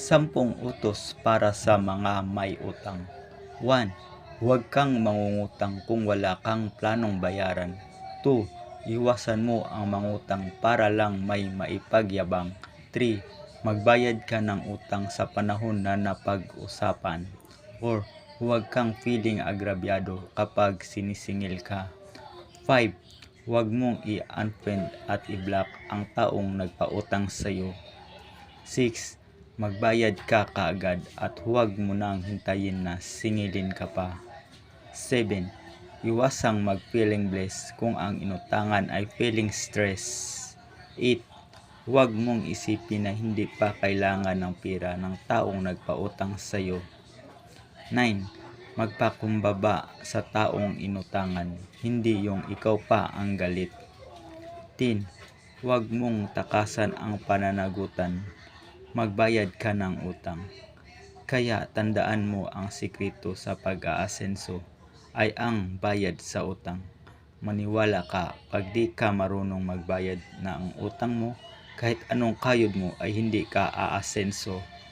Sampung utos para sa mga may utang. 1. Huwag kang mangungutang kung wala kang planong bayaran. 2. Iwasan mo ang mangutang para lang may maipagyabang. 3. Magbayad ka ng utang sa panahon na napag-usapan. 4. Huwag kang feeling agrabyado kapag sinisingil ka. 5. Huwag mong i-unfriend at i-block ang taong nagpautang sa iyo. 6. Magbayad ka kaagad at huwag mo nang hintayin na singilin ka pa. 7. Iwasang mag-feeling blessed kung ang inutangan ay feeling stress. 8. Huwag mong isipin na hindi pa kailangan ng pera ng taong nagpautang sa iyo. 9. Magpakumbaba sa taong inutangan, hindi yung ikaw pa ang galit. 10. Huwag mong takasan ang pananagutan, magbayad ka ng utang. Kaya tandaan mo ang sikreto sa pag-aasenso ay ang bayad sa utang. Maniwala ka, pag di ka marunong magbayad na ang utang mo, kahit anong kayod mo ay hindi ka aasenso